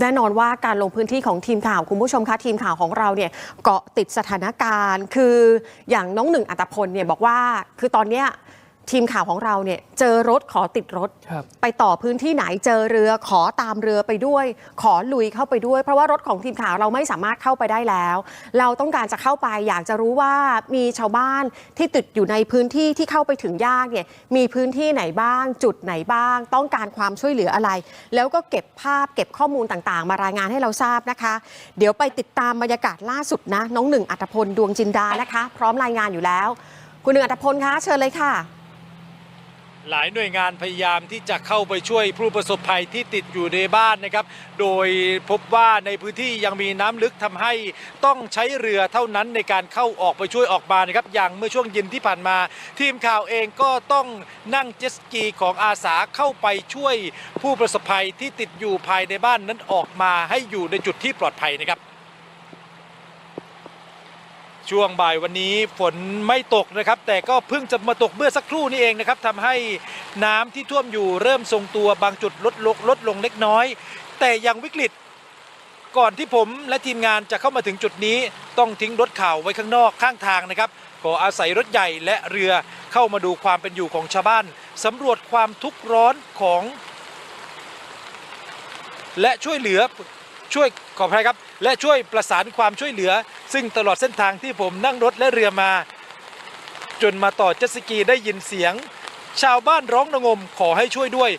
แน่นอนว่าการลงพื้นที่ของทีมข่าวคุณผู้ชมคะทีมข่าวของเราเนี่ยเกาะติดสถานการณ์ คืออย่างน้องหนึ่งอัตพลเนี่ยบอกว่าคือตอนเนี้ย ทีมข่าวของเราเนี่ยเจอรถขอติดรถ ครับ ไปต่อพื้นที่ไหนเจอเรือขอตามเรือไปด้วย ขอลุยเข้าไปด้วย เพราะว่ารถของทีมข่าวเราไม่สามารถเข้าไปได้แล้ว เราต้องการจะเข้าไปอยากจะรู้ว่ามีชาวบ้านที่ติดอยู่ในพื้นที่ที่เข้าไปถึงยากเนี่ยมีพื้นที่ไหนบ้าง จุดไหนบ้าง ต้องการความช่วยเหลืออะไร แล้วก็เก็บภาพเก็บข้อมูลต่างๆ มารายงานให้เราทราบนะคะ เดี๋ยวไปติดตามบรรยากาศล่าสุดนะน้องหนึ่งอัตพลดวงจินดานะคะ พร้อมรายงานอยู่แล้ว คุณหนึ่งอัตพลคะเชิญเลยค่ะ หลายหน่วยงานพยายามที่จะเข้าไปช่วยผู้ประสบภัยที่ติดอยู่ในบ้านนะครับ โดยพบว่าในพื้นที่ยังมีน้ำลึกทำให้ต้องใช้เรือเท่านั้นในการเข้าออกไปช่วยออกมานะครับ อย่างเมื่อช่วงเย็นที่ผ่านมา ทีมข่าวเองก็ต้องนั่งเจ็ตสกีของอาสาเข้าไปช่วยผู้ประสบภัยที่ติดอยู่ภายในบ้านนั้นออกมาให้อยู่ในจุดที่ปลอดภัยนะครับ ช่วงบ่ายวันนี้ฝนไม่ตกนะครับ แต่ก็เพิ่งจะมาตกเมื่อสักครู่นี้เองนะครับทำให้น้ำที่ท่วมอยู่เริ่มทรงตัวบางจุดลดลงลดลงเล็กน้อย แต่ยังวิกฤตก่อนที่ผมและทีมงานจะเข้ามาถึงจุดนี้ ต้องทิ้งรถข่าวไว้ข้างนอกข้างทางนะครับ ขออาศัยรถใหญ่และเรือเข้ามาดูความเป็นอยู่ของชาวบ้านสำรวจความทุกข์ร้อนของ และช่วยเหลือช่วยขออภัยครับ และช่วยประสานความช่วยเหลือ ซึ่งตลอดเส้นทางที่ผมนั่งรถและเรือมา จนมาต่อเจ็ตสกีได้ยินเสียง ชาวบ้านร้องระงมขอให้ช่วยด้วย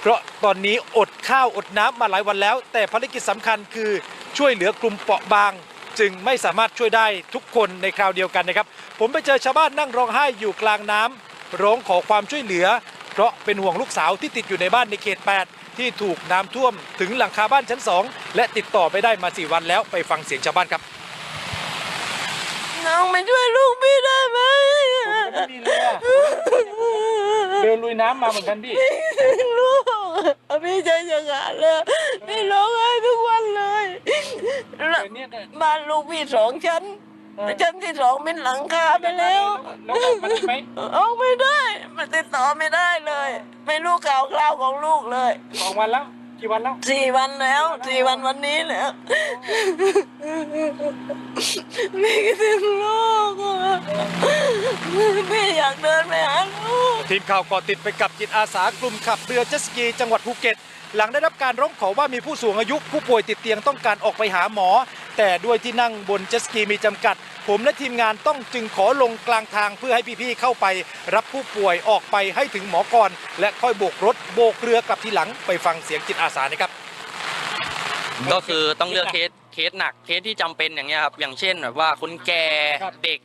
เพราะตอนนี้อดข้าวอดน้ำมาหลายวันแล้ว แต่ภารกิจสำคัญคือช่วยเหลือกลุ่มเปราะบาง จึงไม่สามารถช่วยได้ทุกคนในคราวเดียวกันนะครับ ผมไปเจอชาวบ้านนั่งร้องไห้อยู่กลางน้ำร้องขอความช่วยเหลือ เพราะเป็นห่วงลูกสาวที่ติดอยู่ในบ้านในเขต 8 ที่ถูกน้ำท่วมถึงหลังคาบ้านชั้น 2 และติดต่อไปได้มา 4 วันแล้วไปฟังเสียงชาวบ้านครับ น้องมาช่วยลูกพี่ได้ไหมเดินลุยน้ำมาเหมือนกันพี่ลูกพี่ใจจะขาดเลยพี่ร้องไห้ทุกวันเลยแล้วบ้านลูกพี่สองชั้นชั้นที่สองเป็นหลังคาไปแล้ว แล้วออกมาได้ไหมออกไม่ได้ มันติดต่อไม่ได้เลย ไม่รู้ข่าวคราวของลูกเลยสองวันแล้ว กี่วันแล้วสี่วันแล้วสี่วันวันนี้แล้วไม่คิดถึงลูกอะพี่อยากเดินไปหาลูก ทีมข่าวเกาะติดไปกับจิตอาสากลุ่มขับเรือเจ็ตสกีจังหวัดภูเก็ต หลังได้รับการร้องขอว่ามีผู้สูงอายุผู้ป่วยติดเตียงต้องการออกไปหาหมอ แต่ด้วยที่นั่งบนเจ็ตสกีมีจำกัด ผมและทีมงานต้องจึงขอลงกลางทางเพื่อให้พี่ๆเข้าไป รับผู้ป่วยออกไปให้ถึงหมอก่อนและค่อยโบกรถโบกเรือกลับทีหลังไปฟังเสียงจิตอาสานะครับ ก็คือต้องเลือกเคสเคสหนักเคสที่จำเป็นอย่างเงี้ยครับอย่างเช่นแบบว่าคนแก่ครับ เด็ก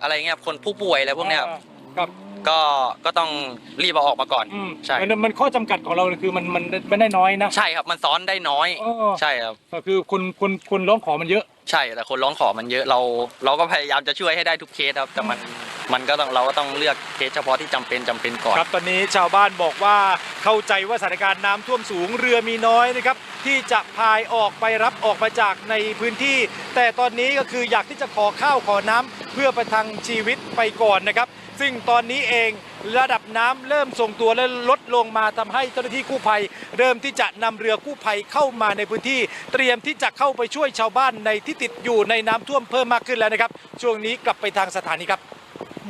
อะไรเงี้ยคนผู้ป่วยอะไรพวกเนี้ยครับ ครับ ก็ก็ต้องรีบเอาออกมาก่อนใช่ มันมันข้อจำกัดของเราคือมันมันไม่ได้น้อยนะ ใช่ครับมันซ้อนได้น้อยใช่ครับก็คือคนคนคนร้องขอมันเยอะ ใช่แต่คนร้องขอมันเยอะเรา เราก็พยายามจะช่วยให้ได้ทุกเคสครับแต่มันมันก็ต้องเราก็ต้องเลือกเคสเฉพาะที่จำเป็นจำเป็นก่อน ครับตอนนี้ชาวบ้านบอกว่าเข้าใจว่าสถานการณ์น้ำท่วมสูงเรือมีน้อยนะครับที่จะพายออกไปรับออกมาจากในพื้นที่ แต่ตอนนี้ก็คืออยากที่จะขอข้าวขอน้ำเพื่อประทังชีวิตไปก่อนนะครับ ซึ่งตอนนี้เองระดับน้ำเริ่มทรงตัวและลดลงมาทำให้เจ้าหน้าที่กู้ภัย เริ่มที่จะนำเรือกู้ภัยเข้ามาในพื้นที่ เตรียมที่จะเข้าไปช่วยชาวบ้านในที่ติดอยู่ในน้ำท่วมเพิ่มมากขึ้นแล้วนะครับ ช่วงนี้กลับไปทางสถานีครับอ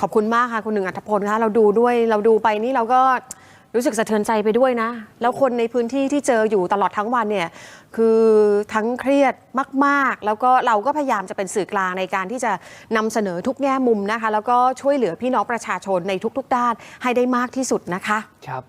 ขอบคุณมากค่ะคุณหนึ่งอัธพลคะเราดูด้วยเราดูไปนี่เราก็ รู้สึกสะเทือนใจไปด้วยนะ แล้วคนในพื้นที่ที่เจออยู่ตลอดทั้งวันเนี่ยคือทั้งเครียดมาก ๆ แล้วก็เราก็พยายามจะเป็นสื่อกลางในการที่จะนำเสนอทุกแง่มุมนะคะ แล้วก็ช่วยเหลือพี่น้องประชาชนในทุก ๆ ด้านให้ได้มากที่สุดนะคะ ครับ